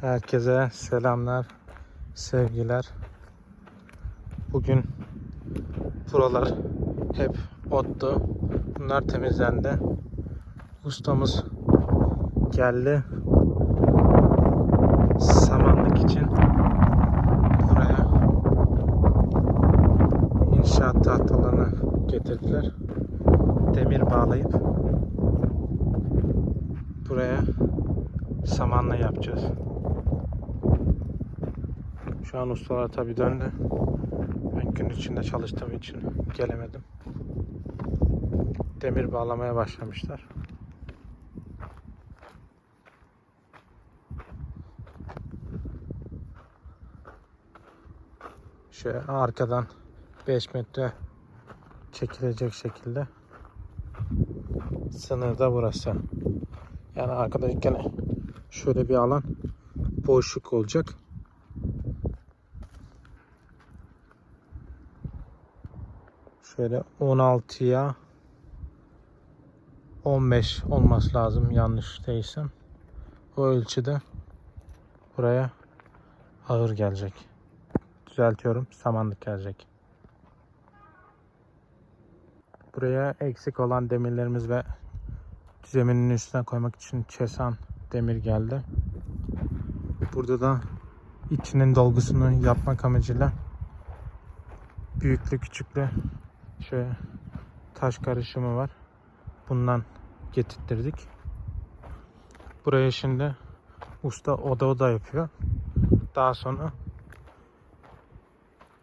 Herkese selamlar, sevgiler. Bugün buralar hep ottu. Bunlar temizlendi. Ustamız geldi. Samanlık için buraya inşaat tahtalarını getirdiler. Demir bağlayıp buraya samanla yapacağız. Şu an ustalar tabi döndü. Ben gün içinde çalıştığım için gelemedim. Demir bağlamaya başlamışlar. Şöyle arkadan 5 metre çekilecek şekilde sınırda burası. Yani arkada gene şöyle bir alan boşluk olacak. Şöyle 16'ya 15 olması lazım yanlış değilsem. O ölçüde buraya ağır gelecek. Düzeltiyorum samanlık gelecek. Buraya eksik olan demirlerimiz ve zeminin üstüne koymak için çesan demir geldi. Burada da içinin dolgusunu yapmak amacıyla büyüklü küçüklü şöyle taş karışımı var. Bundan getirttirdik. Buraya şimdi usta oda oda yapıyor. Daha sonra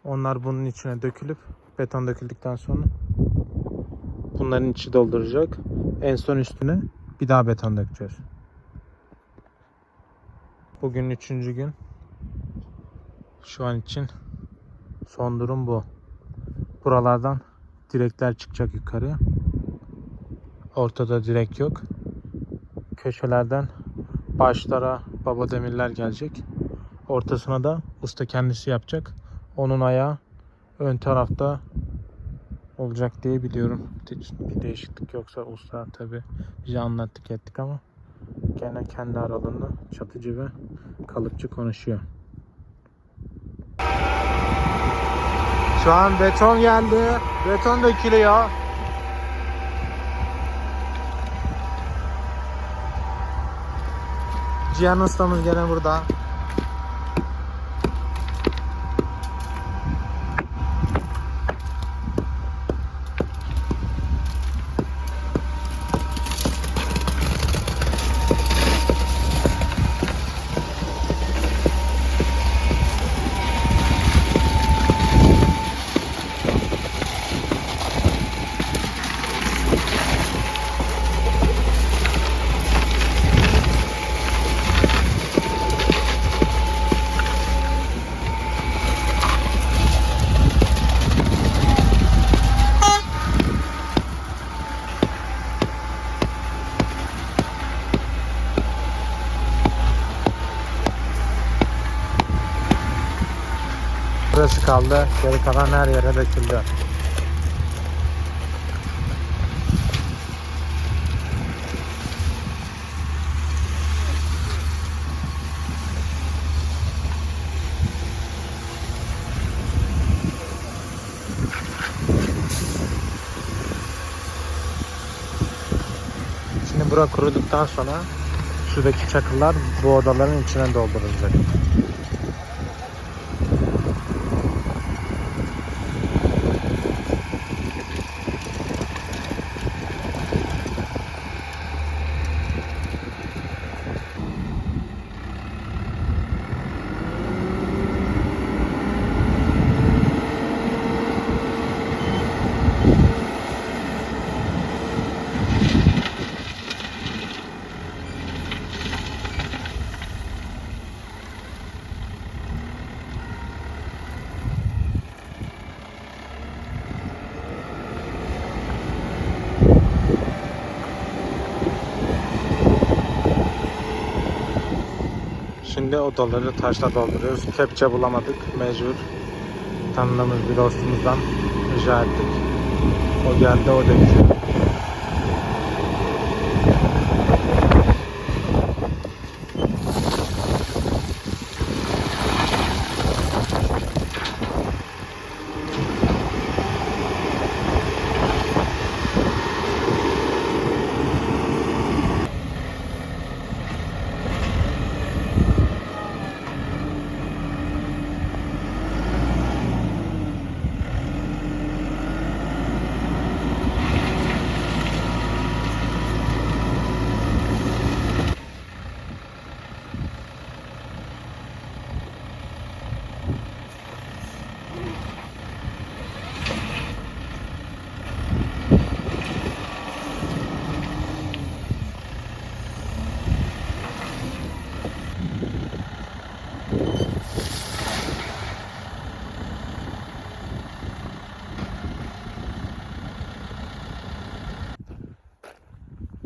onlar bunun içine dökülüp beton döküldükten sonra bunların içi dolduracak. En son üstüne bir daha beton dökeceğiz. Bugün üçüncü gün. Şu an için son durum bu. Buralardan direkler çıkacak yukarıya. Ortada direk yok. Köşelerden başlara baba demirler gelecek. Ortasına da usta kendisi yapacak. Onun ayağı ön tarafta olacak diye biliyorum. Bir değişiklik yoksa usta tabi bize anlattık ettik ama gene kendi aralarında çatıcı ve kalıpçı konuşuyor. Şu an beton geldi. Beton dökülüyor. Cihan ustamız gene burada. Burası kaldı. Geri kalan her yere döküldü. Şimdi bura kuruduktan sonra şuradaki çakıllar bu odaların içine doldurulacak. Şimdi odaları taşla dolduruyoruz. Kepçe bulamadık. Mecbur tanıdığımız bir dostumuzdan rica ettik. O geldi o döküyor.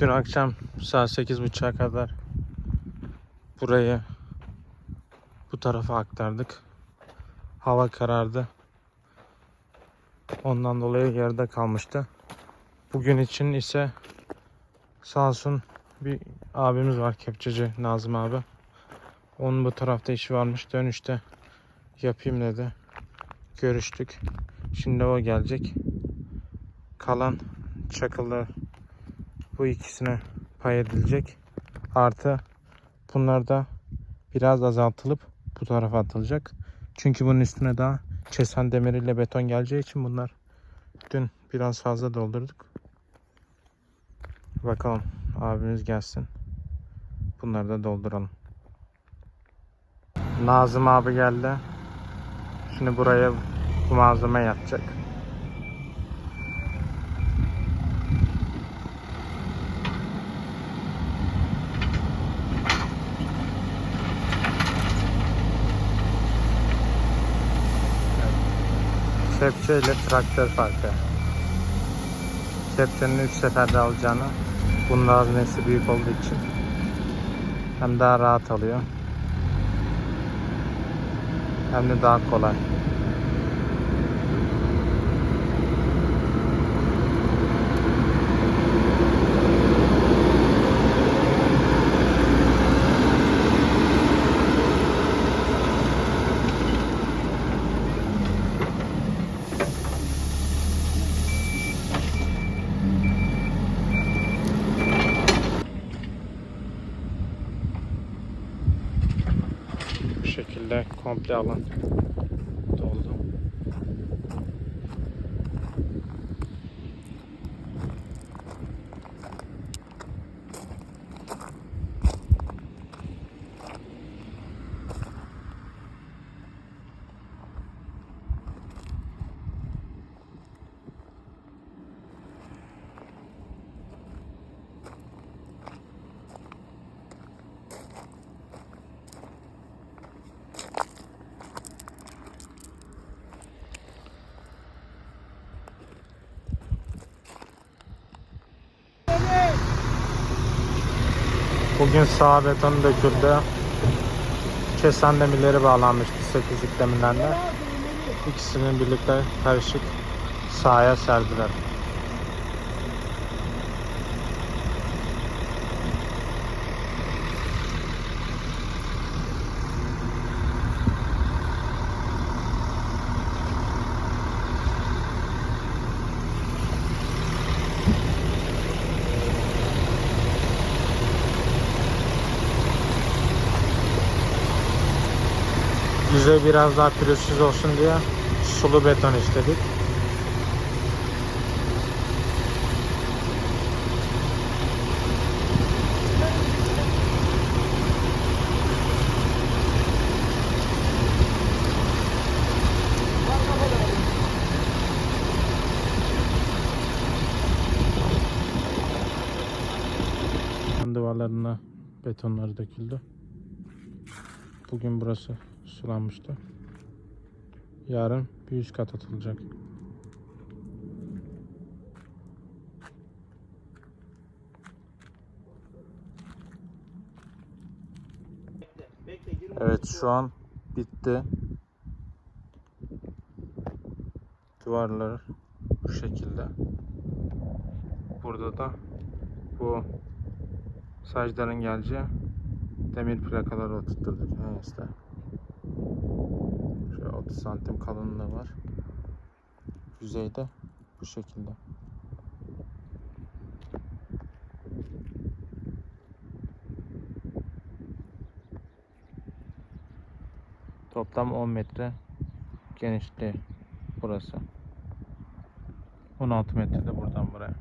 Dün akşam saat 8.30'a kadar burayı bu tarafa aktardık. Hava karardı. Ondan dolayı yarıda kalmıştı. Bugün için ise sağ olsun bir abimiz var kepçeci Nazım abi. Onun bu tarafta işi varmış. Dönüşte yapayım dedi. Görüştük. Şimdi o gelecek. Kalan çakılı bu ikisine pay edilecek. Artı bunlar da biraz azaltılıp bu tarafa atılacak. Çünkü bunun üstüne daha çesen demiriyle beton geleceği için bunlar dün biraz fazla doldurduk. Bakalım abimiz gelsin. Bunları da dolduralım. Nazım abi geldi. Şimdi buraya bu malzeme yatacak. Kepçe ile traktör farkı. Kepçenin 3 seferde alacağını bunun haznesi büyük olduğu için hem daha rahat alıyor hem de daha kolay. Bu şekilde komple alan doldu. Bugün sağ beton döküldü. Kesen demirleri bağlanmıştı 8'lik demirlerle. İkisini birlikte karışık sahaya serdiler. Yüzey biraz daha pürüzsüz olsun diye sulu beton istedik. Duvarlarına betonları döküldü. Bugün burası sulanmıştı. Yarın bir üst kat atılacak. Evet şu an bitti. Duvarlar bu şekilde. Burada da bu sacların geleceği demir plakaları oturtturduk işte. Şöyle 30 santim kalınlığı var. Yüzeyde bu şekilde. Toplam 10 metre genişliği burası. 16 metre de buradan buraya.